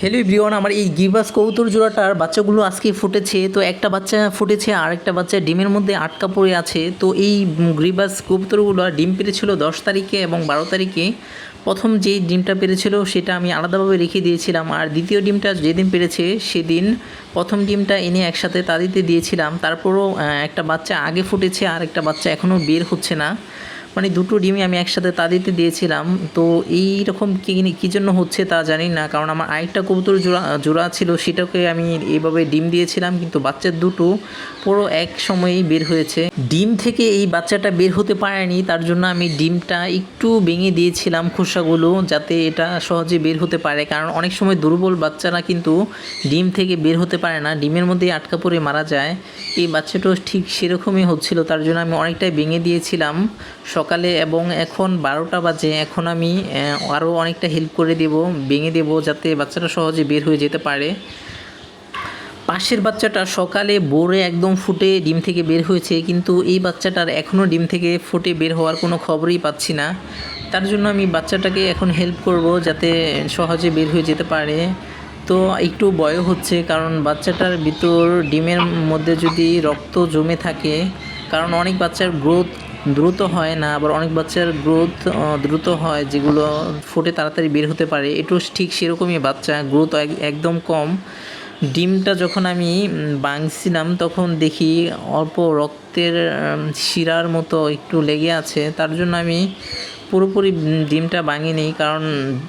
Hello Brian আমার এই গিবাস কৌতুর জোড়াটার বাচ্চাগুলো আজকে ফুটেছে, তো একটা বাচ্চা ফুটেছে আর একটা বাচ্চা ডিমের মধ্যে আটকা পড়ে আছে। তো এই গ্রিবাস কবুতরগুলো ডিম পেরেছিল দশ তারিখে এবং বারো তারিখে। প্রথম যেই ডিমটা পেরেছিল সেটা আমি আলাদাভাবে রেখে দিয়েছিলাম আর দ্বিতীয় ডিমটা যেদিন পেরেছে সেদিন প্রথম ডিমটা এনে একসাথে তাদিতে দিয়েছিলাম। তারপরও একটা বাচ্চা আগে ফুটেছে আর একটা বাচ্চা এখনও বের হচ্ছে না। মানে দুটো ডিমই আমি একসাথে তাদিতে দিয়েছিলাম। তো এই রকম কী জন্য হচ্ছে তা জানি না, কারণ আমার আরেকটা কবুতর জোড়া জোড়া ছিল, সেটাকে আমি এইভাবে ডিম দিয়েছিলাম, কিন্তু বাচ্চার দুটো পুরো এক সময়েই বের হয়েছে। ডিম থেকে এই বাচ্চাটা বের হতে পারেনি, তার জন্য আমি ডিমটা একটু ভেঙে দিয়েছিলাম খোসাগুলো, যাতে এটা সহজে বের হতে পারে। কারণ অনেক সময় দুর্বল বাচ্চারা কিন্তু ডিম থেকে বের হতে পারে না, ডিমের মধ্যেই আটকা পড়ে মারা যায়। এই বাচ্চাটাও ঠিক সেরকমই হচ্ছিল, তার জন্য আমি অনেকটাই ভেঙে দিয়েছিলাম এবং এখন বারোটা বাজে, এখন আমি আরও অনেকটা হেল্প করে দেব, ভেঙে দেব যাতে বাচ্চাটা সহজে বের হয়ে যেতে পারে। পাশের বাচ্চাটা সকালে বোরে একদম ফুটে ডিম থেকে বের হয়েছে, কিন্তু এই বাচ্চাটার এখনও ডিম থেকে ফুটে বের হওয়ার কোনো খবরই পাচ্ছি না। তার জন্য আমি বাচ্চাটাকে এখন হেল্প করব যাতে সহজে বের হয়ে যেতে পারে। তো একটু ভয় হচ্ছে, কারণ বাচ্চাটার ভিতর ডিমের মধ্যে যদি রক্ত জমে থাকে, কারণ অনেক বাচ্চার গ্রোথ দ্রুত হয় না, আবার অনেক বাচ্চার গ্রোথ দ্রুত হয় যেগুলো ফুটে তাড়াতাড়ি বের হতে পারে, এটু ঠিক সেরকমই বাচ্চা গ্রোথ একদম কম। ডিমটা যখন আমি বাংছিলাম তখন দেখি অল্প রক্তের শিরার মতো একটু লেগে আছে, তার জন্য আমি পুরোপুরি ডিমটা ডিমটা ভাঙিনি কারণ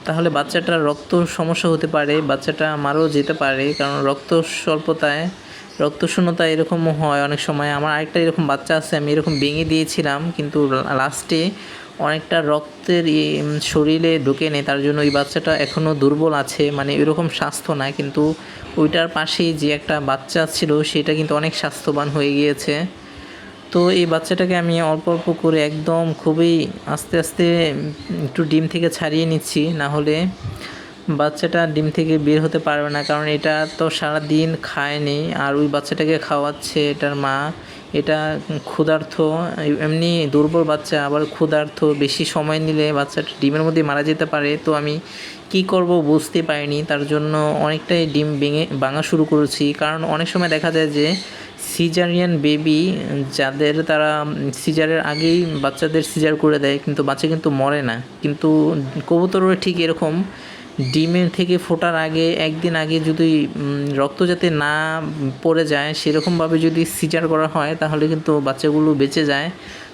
তাহলে বাচ্চাটার রক্ত সমস্যা হতে পারে, বাচ্চাটা মারও যেতে পারে, কারণ রক্ত স্বল্পতায় রক্ত শূন্যতা এরকম হয় অনেক সময়। আমার আরেকটা এরকম বাচ্চা আছে, আমি এরকম ভেঙে দিয়েছিলাম, কিন্তু লাস্টে অনেকটা রক্তের শরীরে ঢুকে নেই, তার জন্য ওই বাচ্চাটা এখনও দুর্বল আছে। মানে এরকম স্বাস্থ্য না কিন্তু ওইটার পাশেই যে একটা বাচ্চা ছিল, সেটা কিন্তু অনেক স্বাস্থ্যবান হয়ে গিয়েছে। তো এই বাচ্চাটাকে আমি অল্প অল্প করে একদম খুবই আস্তে আস্তে একটু ডিম থেকে ছাড়িয়ে নিচ্ছি, না হলে বাচ্চাটা ডিম থেকে বের হতে পারবে না, কারণ এটা তো সারা দিন খায়নি আর ওই বাচ্চাটাকে খাওয়াচ্ছে এটার মা। এটা ক্ষুধার্থ, এমনি দুর্বল বাচ্চা, আবার ক্ষুধার্থ, বেশি সময় নিলে বাচ্চাটা ডিমের মধ্যে মারা যেতে পারে। তো আমি কি করব বুঝতে পারিনি, তার জন্য অনেকটাই ডিম ভেঙে, ভাঙা শুরু করেছি। কারণ অনেক সময় দেখা যায় যে সিজারিয়ান বেবি, যাদের তারা সিজারের আগেই বাচ্চাদের সিজার করে দেয়, কিন্তু বাচ্চা কিন্তু মরে না। কিন্তু কবুতরও ঠিক এরকম। ডিমের থেকে ফোটার আগে, একদিন আগে যদি রক্ত যাতে না পড়ে যায়, সেরকমভাবে যদি সিজার করা হয়, তাহলে কিন্তু বাচ্চাগুলো বেঁচে যায়।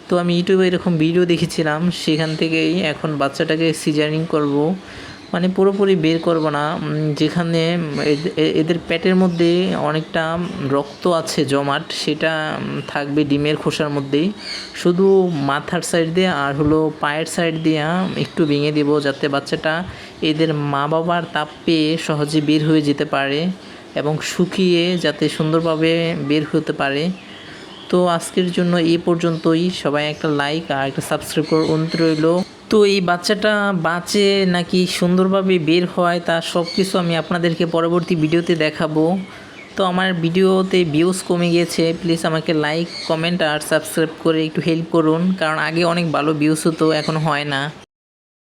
তো আমি ইউটিউবে এরকম ভিডিও দেখেছিলাম, সেখান থেকেই এখন বাচ্চাটাকে সিজারিং করব। মানে পুরোপুরি বের করব না। যেখানে এদের পেটের মধ্যে অনেকটা রক্ত আছে, জমাট। সেটা থাকবে ডিমের খোসার মধ্যেই। শুধু মাথার সাইড দিয়ে আর হলো পায়ের সাইড দিয়ে একটু ভেঙে দেব যাতে বাচ্চাটা এদের মা বাবার তাপ পেয়ে সহজে বের হয়ে যেতে পারে এবং শুকিয়ে যাতে সুন্দরভাবে বের হতে পারে। তো আজকের জন্য এই পর্যন্তই। সবাই একটা লাইক আর একটা সাবস্ক্রাইব করার অনুরোধ রইল। তো এই বাচ্চাটা বাঁচে নাকি সুন্দরভাবে বের হয় তা সব কিছু আমি আপনাদেরকে পরবর্তী ভিডিওতে দেখাবো। তো আমার ভিডিওতে ভিউজ কমে গিয়েছে প্লিজ আমাকে লাইক কমেন্ট আর সাবস্ক্রাইব করে একটু হেল্প করুন, কারণ আগে অনেক ভালো ভিউজ হতো, এখন হয় না।